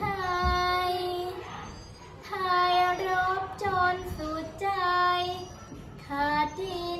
ไทย ไทยรบจนสุดใจ ขาดดี